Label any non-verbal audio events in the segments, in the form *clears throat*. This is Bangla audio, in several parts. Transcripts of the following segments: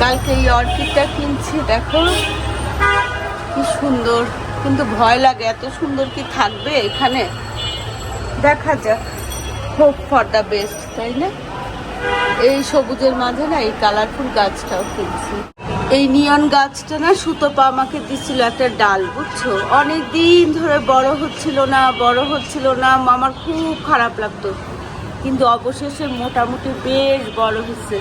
কালকে এই অর্কিডটা কিনছি, দেখো। কি সুন্দর। কিন্তু ভয় লাগে, এত সুন্দর কি থাকবে এখানে? দেখা যাক। হোপ ফর দ্য বেস্ট তাই না? এই সবুজের মাঝে না, এই কালারফুল গাছটাও কিনছি। এই নিয়ন গাছটা না, সুতপা আমাকে দিছিল একটা ডাল, বুঝছ? অনেক দিন ধরে বড় হচ্ছিল না, বড় হচ্ছিল না, আমার খুব খারাপ লাগতো। কিন্তু অবশেষে মোটামুটি বেশ বড় হচ্ছে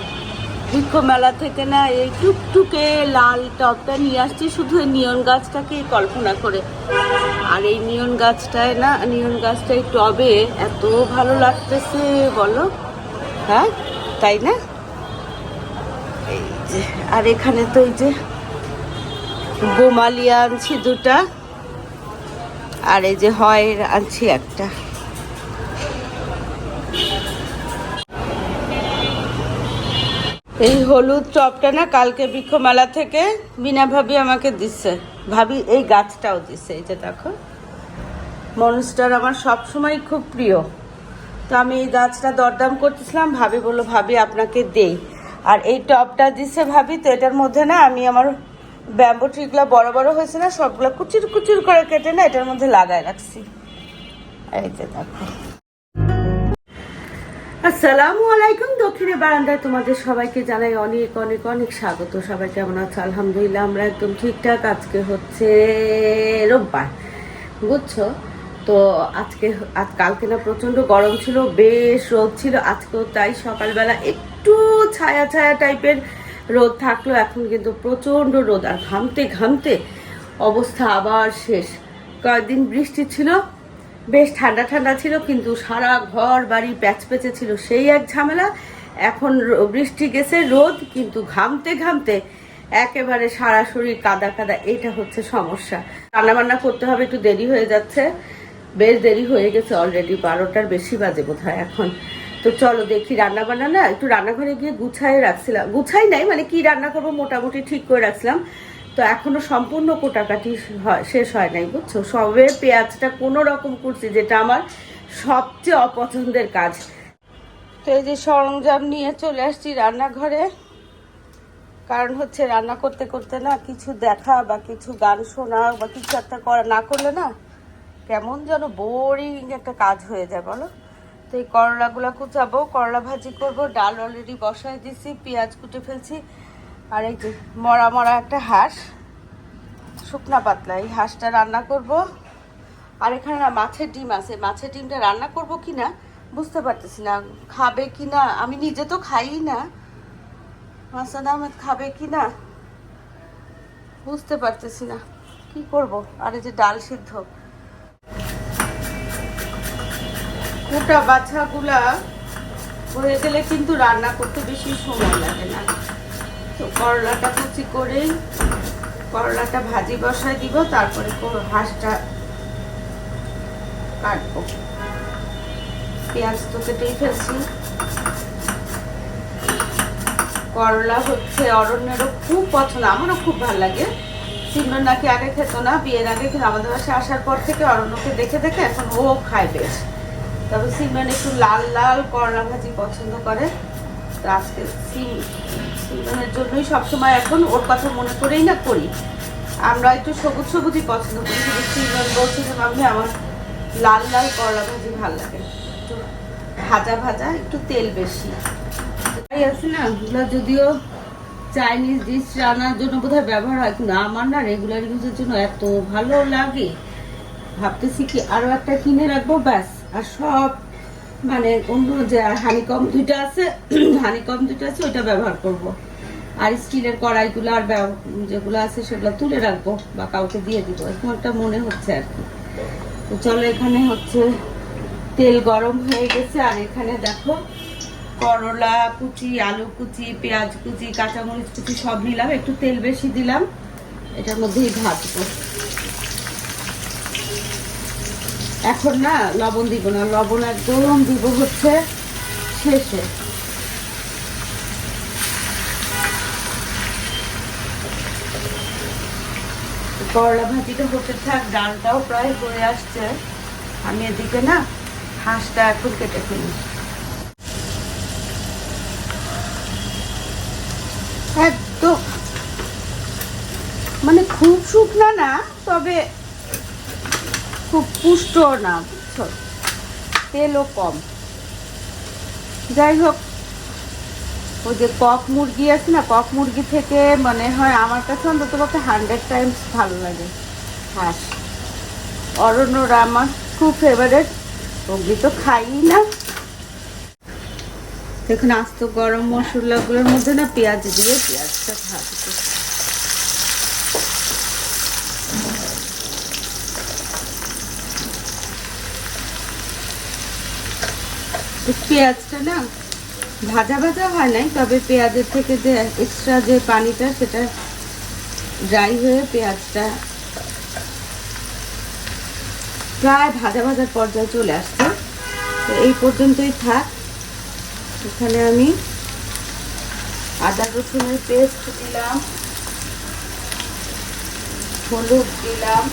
বৃক্ষ মেলা থেকে না এই টুকটুকে লাল টবটা নিয়ে আসছি, শুধু নিয়ন গাছটাকেই কল্পনা করে। আর এই নিয়ন গাছটায় না, নিয়ন গাছটাই টবে এত ভালো লাগতেছে, বলো। হ্যাঁ তাই না? এই যে, আর এখানে তো এই যে গোমালিয়া আনছি দুটা, আর এই যে হয় আনছি একটা। এই হলুদ টপটা না কালকে বৃক্ষমেলা থেকে বিনা ভাবি আমাকে দিচ্ছে। ভাবি, এই গাছটাও দিচ্ছে, এই যে দেখো। মনস্টার আমার সব সময় খুব প্রিয়। তো আমি এই গাছটা দরদাম করতেছিলাম, ভাবি বলল, ভাবি, আপনাকে দেই। আর এই টপটা দিছে ভাবি, তো এটার মধ্যে না আমি আমার ব্যাম্বো ট্রিগুলো বড় বড় হয়েছে না, সবগুলো কুচির কুচির করে কেটে না এটার মধ্যে লাগায় রাখছি। এই যে দেখো। আসসালামু আলাইকুম, দক্ষিণে বারান্দায় তোমাদের সবাইকে জানাই অনেক অনেক অনেক স্বাগত। সবাই কেমন আছে? আলহামদুলিল্লাহ, আমরা একদম ঠিকঠাক। আজকে হচ্ছে রোববার, বুঝছ? তো আজকে, আজ কালকে না প্রচণ্ড গরম ছিল, বেশ রোদ ছিল। আজকেও তাই সকালবেলা একটু ছায়া ছায়া টাইপের রোদ থাকল। এখন কিন্তু প্রচণ্ড রোদ, আর ঘামতে ঘামতে অবস্থা আবার শেষ। কয়েকদিন বৃষ্টি ছিল বেশ ঠান্ডা ঠান্ডা ছিল, কিন্তু সারা ঘর, বাড়ি প্যাচ প্যাচে ছিল সেই এক ঝামেলা। এখন বৃষ্টি গেছে, রোদ, কিন্তু ঘামতে ঘামতে একেবারে সারা শরীর কাদা কাদা, এটা হচ্ছে সমস্যা। রান্না বান্না করতে হবে, একটু দেরি হয়ে যাচ্ছে। বেশ দেরি হয়ে গেছে অলরেডি বারোটার বেশি বাজে বোধ এখন। তো চলো দেখি রান্না বান্না না, একটু রান্নাঘরে গিয়ে গুছাই রাখছিলাম। গুছাই নাই মানে কি রান্না করব মোটামুটি ঠিক করে রাখছিলাম। তো এখনও সম্পূর্ণ কোটাকাটি শেষ হয় নাই, বুঝছ? সবে পেঁয়াজটা কোনো রকম করছি যেটা আমার সবচেয়ে অপছন্দের কাজ। তো এই যে সরঞ্জাম নিয়ে চলে আসছি রান্নাঘরে। কারণ হচ্ছে রান্না করতে করতে না কিছু দেখা বা কিছু গান শোনা বা কিছু একটা করা না করলে না কেমন যেন বোরিং একটা কাজ হয়ে যায়, বলো? তো এই করলাগুলো কুচাবো, করলা ভাজি করব, ডাল অলরেডি বসায় দিছি, পেঁয়াজ কুটে ফেলছি। আর এই যে মরা মরা একটা হাঁস, শুকনা পাতলা, এই হাঁসটা রান্না করব। আর এখানে না মাছের ডিম আছে, মাছের ডিমটা রান্না করব কি না বুঝতে পারতেছি না, খাবে কি না আমি নিজে তো খাই না। মাসান আহমেদ খাবে কি না বুঝতে পারতেছি না, কি করব? আর এই যে ডাল সিদ্ধ। গোটা বাছাগুলা হয়ে গেলে কিন্তু রান্না করতে বেশি সময় লাগে না। তো করলাটা কুচি করে করলাটা ভাজি বসায় দিব, তারপরে হাঁসটা কাটবো। পেঁয়াজ তো কেটেই ফেলছি। করলা হচ্ছে অরণ্যেরও খুব পছন্দ, আমারও খুব ভালো লাগে। সিমরন নাকি আগে খেত না, বিয়ের আগে কিন্তু আমাদের বাসায় আসার পর থেকে অরণ্যকে দেখে দেখে এখন ও খায় বেশ। তবে সিমরন একটু লাল লাল করলা ভাজি পছন্দ করে, তো আজকে সিম জন্যই সবসময় এখন ওর কথা মনে করেই না করি। আমরা একটু সবুজ সবুজই পছন্দ করি, কিন্তু সিমরন বলছে যে মামি আমার লাল লাল করলা ভাজি ভালো লাগে ভাজা ভাজা, একটু তেল বেশি। তাই আছে না ওগুলো যদিও চাইনিজ ডিশ রান্নার জন্য বোধহয় ব্যবহার হয়, কিন্তু আমার না রেগুলার ইউজের জন্য এত ভালো লাগে। ভাবতেছি কি আরও একটা কিনে রাখব, ব্যাস। আর সব মানে অন্য যে হানিকম দুইটা আছে, *clears throat* হানিকম দুইটা আছে, ওইটা ব্যবহার করব। আর স্টিলের কড়াইগুলো আর যেগুলো আছে, সেগুলো তুলে রাখব বা কাউকে দিয়ে দিব। এরকম একটা মনে হচ্ছে আর কি। তো চলো, এখানে হচ্ছে তেল গরম হয়ে গেছে। আর এখানে দেখো, করলা কুচি, আলু কুচি, পেঁয়াজ কুচি, কাঁচামরিচ কুচি সব নিলাম। একটু তেল বেশি দিলাম। এটার মধ্যেই ভাজবো। এখন না লবণ দিব না, লবণ একদম দিব হচ্ছে শেষে। করলা ভাজিটা হতে থাক, ডালটাও প্রায় হয়ে আসছে। আমি এদিকে না হাঁসটা এখন কেটে ফেলি। একদম। মানে খুব শুকনা না, তবে খুব পুষ্ট না বুঝছ তেলও কম। যাই হোক, ওই যে কক মুরগি আছে না, কক মুরগি থেকে মনে হয় আমার কাছে অন্তত পক্ষে হান্ড্রেড টাইমস ভালো লাগে। হাঁস। অরণ্যরা আমার খুব ফেভারেট ওগুলি তো খাই না। দেখুন, আস্ত গরম মশলাগুলোর মধ্যে না পেঁয়াজ দিয়ে পেঁয়াজটা ভাজতে পেঁয়াজটা না ভাজা ভাজা হয় নাই, তবে পেঁয়াজের থেকে যে এক্সট্রা যে পানিটা সেটা ড্রাই হয়ে পেঁয়াজটা প্রায় ভাজা ভাজার পর্যায়ে চলে আসছে। তো এই পর্যন্তই থাক। এখানে আমি আদা রসুনের পেস্ট দিলাম, হলুদ দিলাম,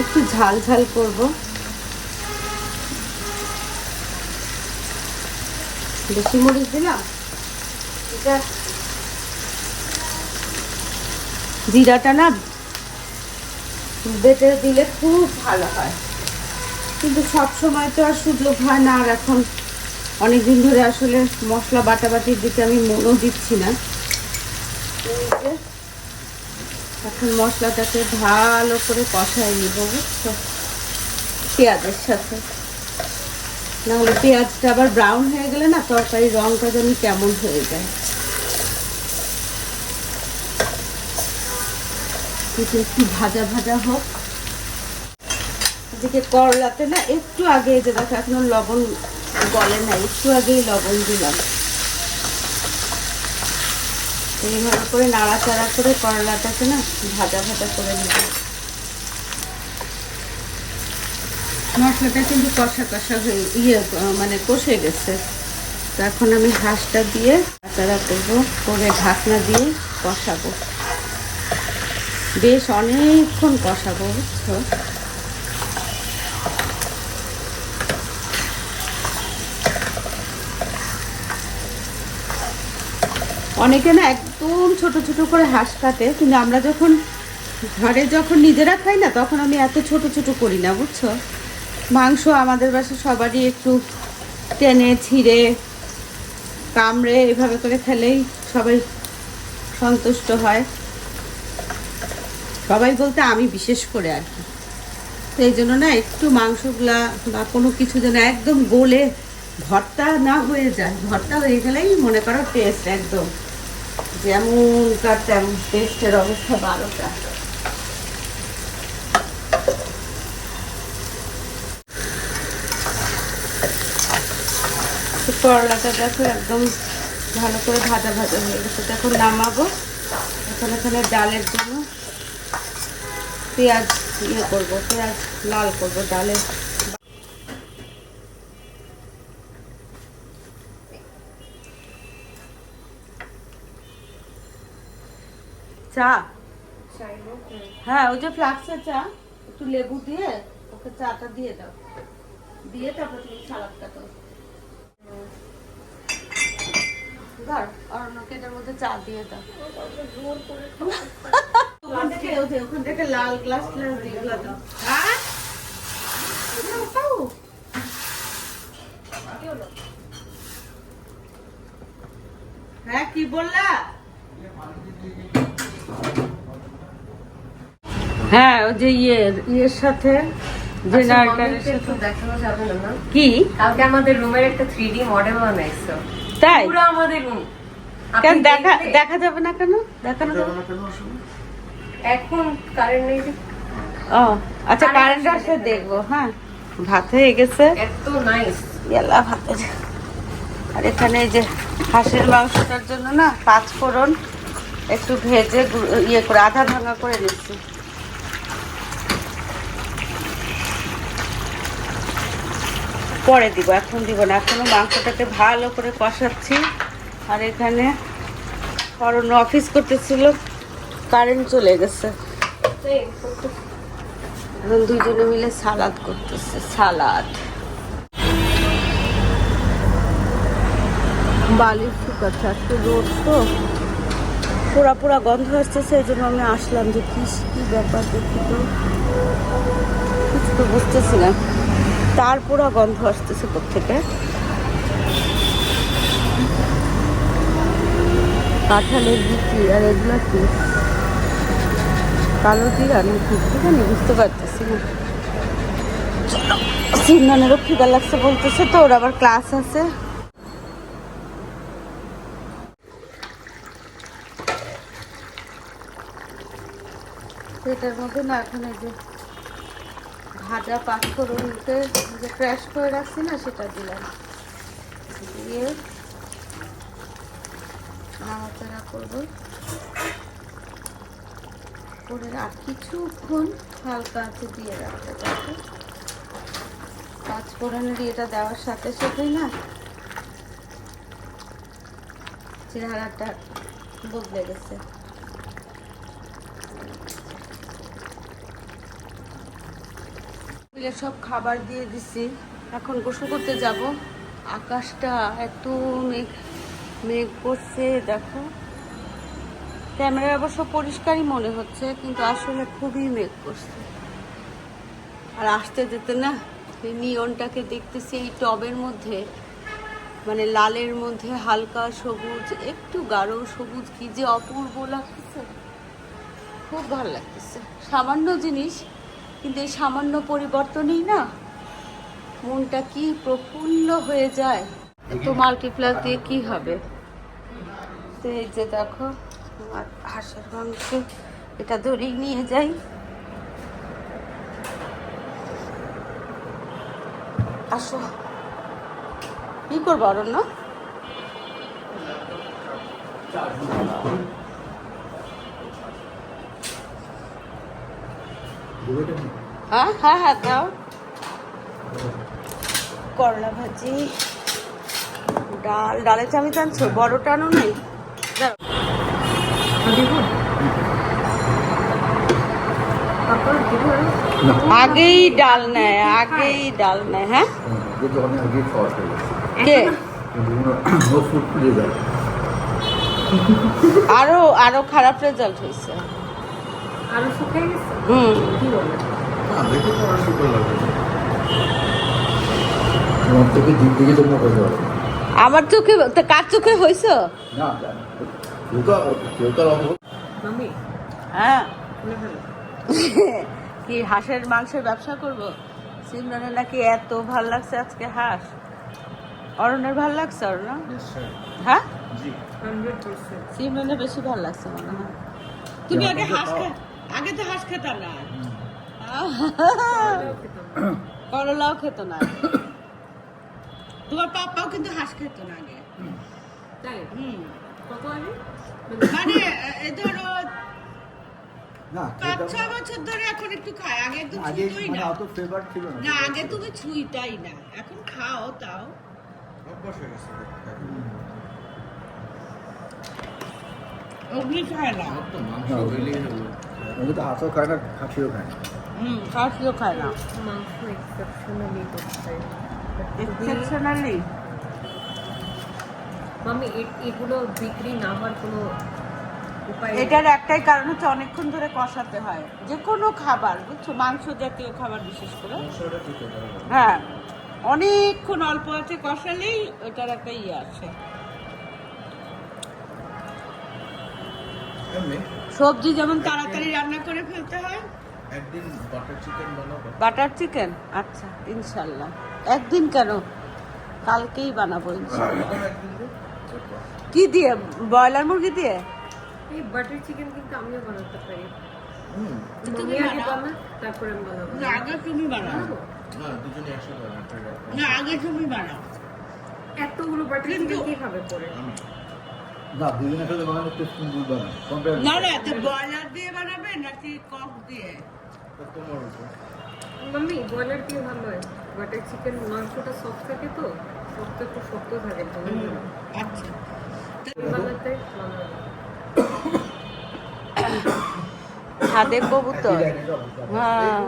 একটু ঝাল ঝাল করব। বেশি মরিচ দিলাম। জিরাটা না বেটে দিলে খুব ভালো হয়। কিন্তু সব সময় তো আর সুযোগ হয় না, আর এখন অনেক দিন ধরে আসলে মশলা বাটাবাটির দিকে আমি মনও দিচ্ছি না। এখন মশলাটাকে ভালো করে কষাই নিব পেঁয়াজের সাথে। নাহলে পেঁয়াজটা আবার ব্রাউন হয়ে গেলে না তরকারির রঙটা যেন কেমন হয়ে যায়। একটু ভাজা ভাজা হোক। এদিকে করলাতে না একটু আগে যে দেখো, এখনও লবণ গলে না একটু আগেই লবণ দিলাম। এইভাবে করে নাড়াচাড়া করে করলাটাকে না ভাজা ভাজা করে নিব মশলাটা কিন্তু কষা কষা হয়ে ইয়ে মানে কষে গেছে। তো এখন আমি হাঁসটা দিয়ে নাড়াচাড়া করব, করে ঢাকনা দিয়ে কষাবো। বেশ অনেকক্ষণ কষাবো, বুঝছ? অনেকে না একদম ছোট ছোট করে হাঁস কাটে, কিন্তু আমরা যখন, ঘরে যখন নিজেরা খাই না, তখন আমি এত ছোট ছোট করি না, বুঝছ? মাংস আমাদের বাসা সবারই একটু টেনে, ছিঁড়ে, কামড়ে এভাবে করে খেলেই সবাই সন্তুষ্ট হয়। সবাই বলতে আমি বিশেষ করে আর কি। তো এই জন্য না একটু মাংসগুলা বা কোনো কিছু যেন একদম গোলে ভর্তা না হয়ে যায়, ভর্তা হয়ে গেলেই মনে করো টেস্ট একদম যেমনকার তেমন টেস্টের অবস্থা বারোটা করলাটা দেখো একদম ভালো করে ভাজা ভাজা হয়ে গেছে। এখন নামাবো। এখন এখানে ডালের জন্য পেঁয়াজ ইয়ে করব, পেঁয়াজ লাল করব ডালে। চা? হ্যাঁ ওই যে ফ্লাক্সের চা, একটু লেবু দিয়ে ওকে চাটা দিয়ে দাও। দিয়ে তারপর তুমি সালাদটা দাও। ধর অরণ্যকে এটার মধ্যে চা দিয়ে দাও। ওখান থেকে ওখান থেকে লাল গ্লাস গ্লাস দিয়ে দাও। হ্যাঁ। হ্যাঁ কি বললা? হ্যাঁ ওই যে ইয়ে ইয়ের সাথে আচ্ছা, জেনারেটরের সাথে। দেখানো যাবে না? না? কি? কালকে আমাদের রুমের একটা থ্রি ডি মডেল বানাইছো। তাই? পুরো আমাদের রুম কেন দেখা দেখা যাবে না কেন? দেখানো যাবে? না? এখন কারেন্ট নেই যে। ও আচ্ছা কারেন্ট আসলে দেখব হ্যাঁ। ভাত হয়ে গেছে। এত নাইস এলা ভাতের আর এখানে এই যে হাঁসের মাংসটার জন্য না পাঁচ ফোড়ন একটু ভেজে ইয়ে করে আধা ভাঙা করে নিচ্ছি পরে দিব, এখন দিব না। এখনও মাংসটাকে ভালো করে কষাচ্ছি। আর এখানে অরণ্য অফিস করতেছিল, কারেন্ট চলে গেছে। এখন দুজনে মিলে সালাদ করতেছে, সালাদ। বালি শুকাচ্ছে একটু রোদ তো। পুরা পুরা গন্ধ আসতেছে এই জন্য আমি আসলাম যে কি কি ব্যাপার দেখি তো। কিছু তো বুঝতেছি না। তার পুরা গন্ধ আসতেছে থেকে? কাঁঠালের বিক্রি আর এগুলো কি? কালো জিরা নাকি? জানি বুঝতে পারতেছি না। সিন্নানেরও খিদা লাগছে বলতেছে তো ওর আবার ক্লাস আছে? এটার মধ্যে না এখন এই যে ভাজা পাঁচফোড়নকে যে ক্র্যাশ করে রাখছি না, সেটা দিলাম। দিয়ে নাড়াচাড়া করব। করে আর কিছুক্ষণ হালকা আছে দিয়ে রাখতে পারব পাঁচফোড়নের এটা দেওয়ার সাথে সাথেই না চেহারাটা বদলে গেছে। সব খাবার দিয়ে দিছি। এখন গোসল করতে যাব। আকাশটা এত মেঘ মেঘ করছে, দেখো। ক্যামেরায় অবশ্য পরিষ্কারই মনে হচ্ছে, কিন্তু আসলে খুবই মেঘ করছে। আর আসতে যেতে না, এই নিয়নটাকে দেখতেছি এই টবের মধ্যে মানে লালের মধ্যে হালকা সবুজ, একটু গাঢ় সবুজ, কি যে অপূর্ব লাগতেছে। খুব ভালো লাগতেছে। সামান্য জিনিস কিন্তু এই সামান্য পরিবর্তনই না মনটা কি প্রফুল্ল হয়ে যায়। তো মাল্টিপ্লাস দিয়ে কি হবে? তো এই যে দেখো হাঁসের মাংস এটা ধরেই নিয়ে যাই। আসো। কি করব অরণ্য? হ্যাঁ হ্যাঁ হ্যাঁ করলা ভাজি, ডাল, ডালের বড় টানো নেই? আগেই ডাল নেয়, আগেই ডাল নেয় হ্যাঁ? আরও আরও খারাপ রেজাল্ট হয়েছে। আরও শুকিয়ে গেছে? হুম। কি বলে? না দেখে তো আমার সুন্দর লাগে। তোমার থেকে দিক থেকে তোমরা করতে আমার চোখে তা কার চোখে হয়েছে না কেউ তো কেউ তো মামি হ্যাঁ। *laughs* কি হাঁসের মাংসের ব্যবসা করব? সিমরানের নাকি এত ভালো লাগছে আজকে হাঁস? অরণ্যের ভালো লাগছে অরণ্য? হ্যাঁ? সিমরানের বেশি ভালো লাগছে মনে হয়। তুমি আগে হাঁস খা- আগে তো হাঁস খেতাম না। করলাও খেত না। তোমার পাপাও কিন্তু হাঁস খেত না আগে। তাই? হুম। মানে ধরো না পাঁচ ছ বছর ধরে এখন একটু খায়। আগে একদম আগে ছুঁতোই মানে না। অত ফ্লেভার ছিল না। না আগে তুমি ছুঁইটাই না। এখন খাও তাও। অভ্যাস হয়ে গেছে। অগ্নি খায় না। মাংস হইলেই হলো তো হাঁসও খায় না খাসিও খায় না। হুম খাসিও খায় না। মাংস এক্সেপশনালি করছে এক্সেপশনালি মামি এগুলো বিক্রি না হওয়ার কোনো উপায় এটার একটাই কারণ হচ্ছে অনেকক্ষণ ধরে কষাতে হয়। যে কোনো খাবার বুঝছ? মাংস জাতীয় খাবার বিশেষ করে। হ্যাঁ। অনেকক্ষণ অল্প আছে কষালেই ওটার একটা ইয়ে আছে। সবজি যেমন তাড়াতাড়ি রান্না করে ফেলতে হয়। একদিন বাটার চিকেন বানাবো। বাটার চিকেন আচ্ছা ইনশাল্লাহ একদিন কেন? কালকেই বানাবো ইনশাল্লাহ কি দিয়ে? ব্রয়লার মুরগি দিয়ে? এই বাটার চিকেন কিন্তু আমিও বানাতে পারি। তুমি আগে বানা তারপরে আমি বানাবো। আগে তুমি বানাও। বানাবো? না দুজনে একসাথে বানাতে না আগে তুমি বানাও। এতগুলো বাটার চিকেন কে খাবে পরে না টেস্ট বানায় কম্পেয়ার না। না তো ব্রয়লার দিয়ে বানাবে নাকি কক দিয়ে? মাম্মি ব্রয়লার দিয়ে ভালো হয় বাটার চিকেন মাংসটা সফট থাকে তো শক্ত একটু শক্ত থাকে। আচ্ছা। ছাদে কবুতর। হ্যাঁ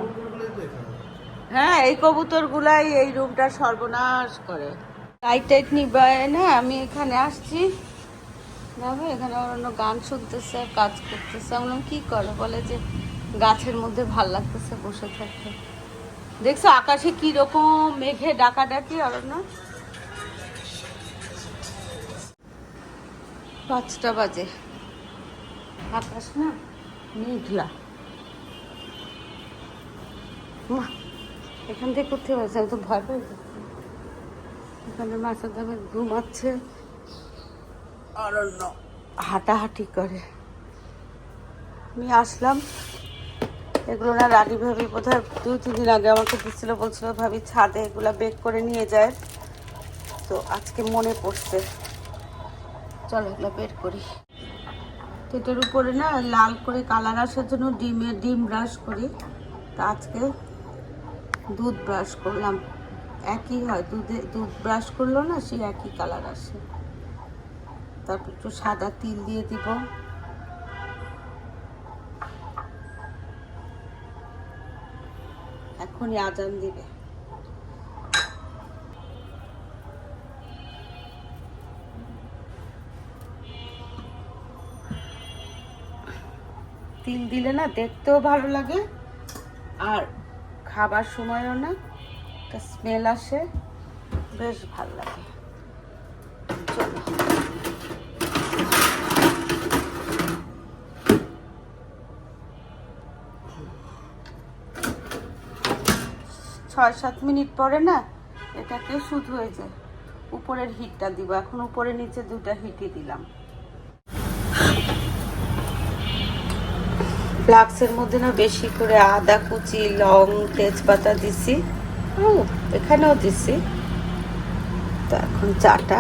হ্যাঁ। এই কবুতর গুলাই এই রুমটা সর্বনাশ করে। লাইট টাইট নিবায় না আমি এখানে আসছি। দেখো, এখানে অন্য গান শুনতেছে, কাজ করতেছে। আমি বললাম, কি করো? বলে যে, গাছের মধ্যে ভালো লাগতেছে বসে থাকতে। দেখছ, আকাশে কি রকম মেঘে ডাকা ডাকি আর পাঁচটা বাজে। আকাশ না মেঘলা। মা, এখান থেকে করতে পারছি আমি তো ভয় পেয়ে এখানে মাছের দামে ঘুমাচ্ছে। অরণ্য। হাঁটাহাঁটি করে। আমি আসলাম। এগুলো না রানী ভাবি বোধহয় দুই, তিন দিন আগে আমাকে দিচ্ছিল বলছিল, ভাবি, ছাদে এগুলো বেক করে নিয়ে যায়। তো আজকে মনে পড়ছে। চলো এগুলো বের করি। তো এটার উপরে না লাল করে কালার আসার জন্য ডিমে ডিম ব্রাশ করি। তা আজকে দুধ ব্রাশ করলাম। একই হয়, দুধে দুধ ব্রাশ করল না সে একই কালার আসে। তারপর একটু সাদা তিল দিয়ে দিব। এখনই আজান দিবে। তিল দিলে না দেখতেও ভালো লাগে, আর খাবার সময়ও না, একটা স্মেল আসে, বেশ ভালো লাগে চলো ছয়, সাত মিনিট পরে না, এটাকে শুধু হয়ে যায় উপরের হিটটা দিব। এখন উপরে নিচে দুটা হিটই দিলাম। ফ্লাক্সের মধ্যে না বেশি করে আদা, কুচি, লং তেজপাতা দিছি। ও এখানেও দিছি। তো এখন চাটা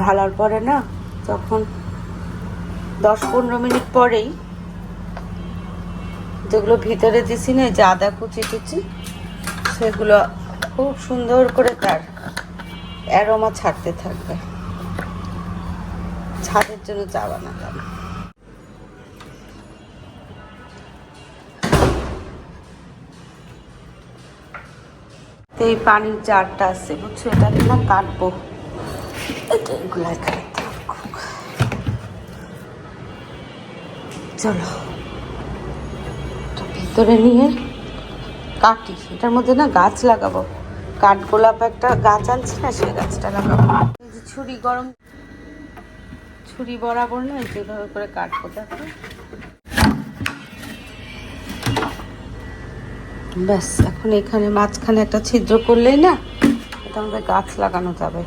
ঢালার পরে না তখন দশ পনেরো মিনিট পরেই যেগুলো ভিতরে দিছি না যে আদা কুচি টুচি সেগুলো খুব সুন্দর করে তার অ্যারোমা ছাড়তে থাকবে। ছাদের জন্য চা বানালাম। তো এই পানির জারটা আছে, বুঝছ? এটা না কাটবো। এটা চলো। ভিতরে নিয়ে কাটি। এটার মধ্যে না গাছ লাগাবো। কাঠগোলাপ একটা গাছ আনছি না, সেই গাছটা লাগাবো। ছুরি গরম, ছুরি বরাবর না এই যেভাবে করে কাটবো, দেখো। ব্যাস, এখন এখানে মাঝখানে একটা ছিদ্র করলেই না এটা আমাদের গাছ লাগানো যাবে।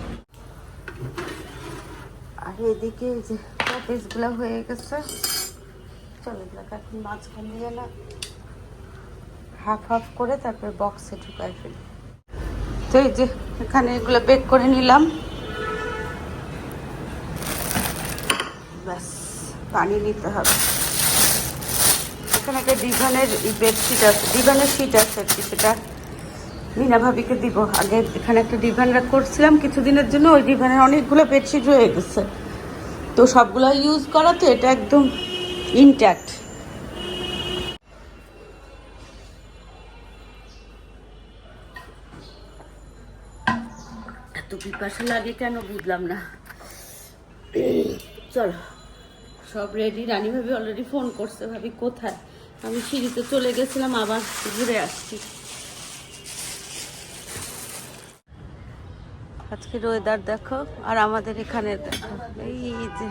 আর এদিকে এই যে কপিসগুলো হয়ে গেছে। চলো এখন মাঝখান দিয়ে না হাফ হাফ করে তারপরে বক্সে ঢুকাই ফেলি। তো এই যে, এখানে এগুলো বেক করে নিলাম। ব্যাস পানি নিতে হবে। এখানে একটা ডিভানের বেডশিট আছে ডিভানের শিট আছে আর কি, সেটা মিনা ভাবিকে দিব। আগে এখানে একটা ডিভান করছিলাম কিছুদিনের জন্য, ওই ডিভানের অনেকগুলো বেডশিট রয়ে গেছে। তো সবগুলো ইউজ করা তো এটা একদম ইনট্যাক্ট এত পিপাসা লাগে কেন বুঝলাম না। চলো, সব রেডি রানী ভাবি অলরেডি ফোন করছে, ভাবি কোথায়? আমি সিঁড়িতে চলে গেছিলাম, আবার ঘুরে আসছি। আজকের ওয়েদার দেখো, আর আমাদের এখানে দেখো, এই যে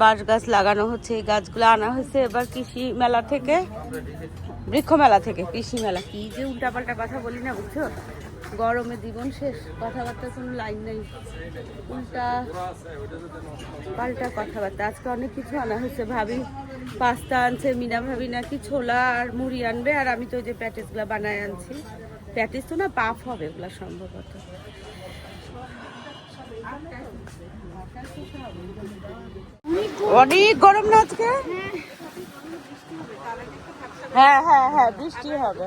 বাঁশ গাছ লাগানো হচ্ছে, এই গাছগুলো আনা হয়েছে এবার কৃষি মেলা থেকে, বৃক্ষ মেলা থেকে, কৃষি মেলা। কি যে উল্টাপাল্টা কথা বলি না, বুঝছ? গরমে জীবন শেষ, কথাবার্তার কোনো লাইন নেই। উল্টা পাল্টা কথাবার্তা। আজকে অনেক কিছু আনা হয়েছে ভাবি। পাস্তা আনছে, মিনা ভাবি নাকি ছোলা আর মুড়ি আনবে, আর আমি তো ওই যে প্যাটিসগুলো বানায় আনছি। প্যাটিস তো না পাফ হবে ওগুলো সম্ভবত। অনেক গরম না আজকে? হ্যাঁ হ্যাঁ হ্যাঁ বৃষ্টি হবে।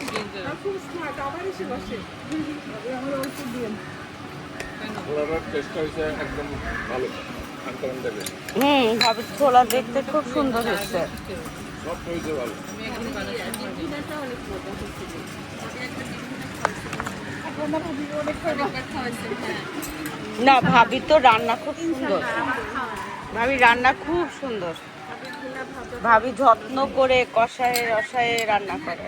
একদম ভালো। হুম ভাবি ছোলা দেখতে খুব সুন্দর হয়েছে। সব হয়েছে ভালো। না ভাবি তো রান্না খুব সুন্দর। ভাবি রান্না খুব সুন্দর। ভাবি যত্ন করে কষায় রসায় রান্না করে।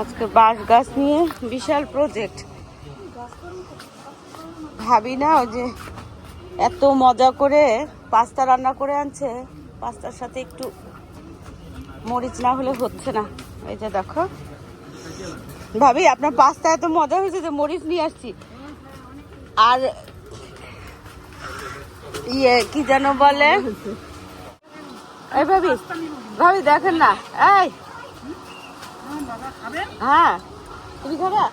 আজকে বাঁশ গাছ নিয়ে বিশাল প্রজেক্ট ভাবি না, ওই যে এত মজা করে পাস্তা রান্না করে আনছে, পাস্তার সাথে একটু মরিচ না হলে হচ্ছে না। এই যে দেখো। ভাবি, আপনার পাস্তা এত মজা হয়েছে যে মরিচ নিয়ে আসছি। আর ইয়ে কি যেন বলে? এই ভাবি ভাবি দেখেন না। এই হ্যাঁ তুমি খাবা?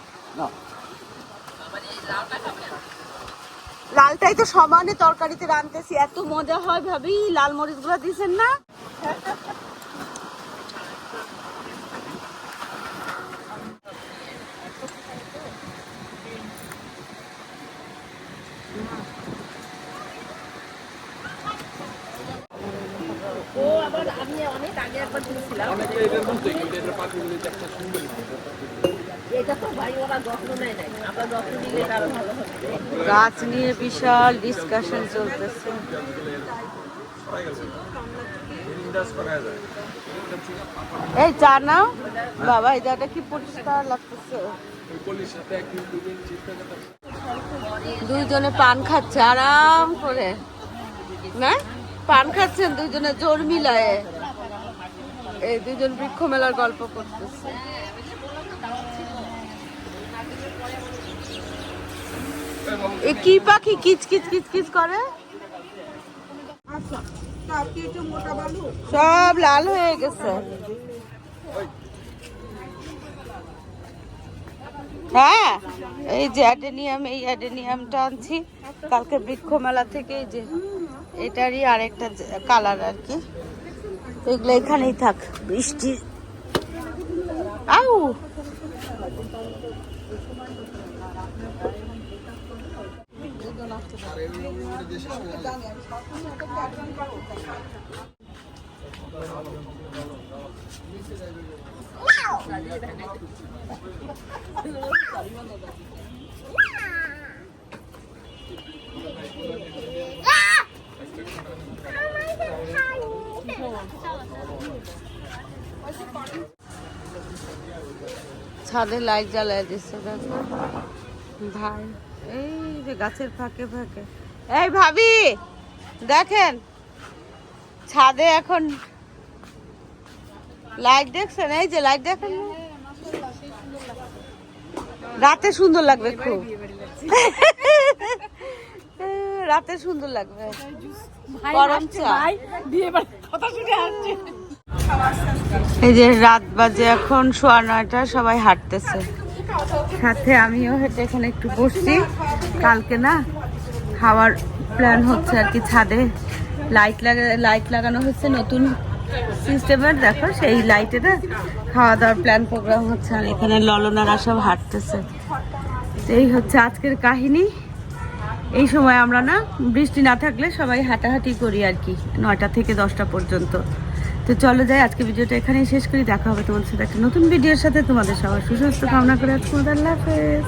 লালটাই তো সমানে তরকারিতে রানতেছি এত মজা হয় ভাবি লাল মরিচগুলো দিছেন না? অনেকে কিন্তু এটার পাতিগুলিতে একটা সুন্দর গাছ নিয়ে বিশাল ডিসকাশন চলতেছে। এই চা নাও। বাবা এই জায়গাটা কি পরিষ্কার লাগতেছে? দুইজনে পান খাচ্ছে আরাম করে। না? পান খাচ্ছেন দুইজনে জোর মিলায়ে। এই দুজন বৃক্ষ মেলার গল্প করতেছে। এ কি পাখি কিচ কিচ কিচ কিচ করে? সব লাল হয়ে গেছে। হ্যাঁ এই যে অ্যাডেনিয়াম, এই অ্যাডেনিয়ামটা আনছি। কালকে বৃক্ষ মেলা থেকে এই যে, এটারই আরেকটা কালার আর কি। এগুলো এখানেই থাক বৃষ্টি। আউ! ছাদে লাইট জ্বালায় দিচ্ছে দেখো। ভাই এই যে গাছের ফাঁকে ফাঁকে। এই ভাবি দেখেন ছাদে এখন লাইট দেখছেন? এই যে লাইট দেখেন রাতে সুন্দর লাগবে খুব। *laughs* রাতে সুন্দর লাগবে। গরম চা। এই যে রাত বাজে এখন, সোয়া নয়টা, সবাই হাঁটতেছে। সাথে আমিও হেঁটে এখানে একটু বসছি। কালকে না খাওয়ার প্ল্যান হচ্ছে আর কি ছাদে। লাইট লাগা লাইট লাগানো হচ্ছে নতুন সিস্টেমের দেখো সেই লাইটে না খাওয়া দাওয়ার প্ল্যান প্রোগ্রাম হচ্ছে আর এখানে ললনারা সব হাঁটতেছে। এই হচ্ছে আজকের কাহিনী। এই সময় আমরা না বৃষ্টি না থাকলে সবাই হাঁটাহাঁটি করি আর কি, নয়টা থেকে দশটা পর্যন্ত। তো চলো যাই, আজকে ভিডিওটা এখানেই শেষ করি, দেখা হবে তোমাদের সাথে একটা নতুন ভিডিওর সাথে। তোমাদের সবার সুস্বাস্থ্য কামনা করে আজকে আল্লাহ হাফেজ।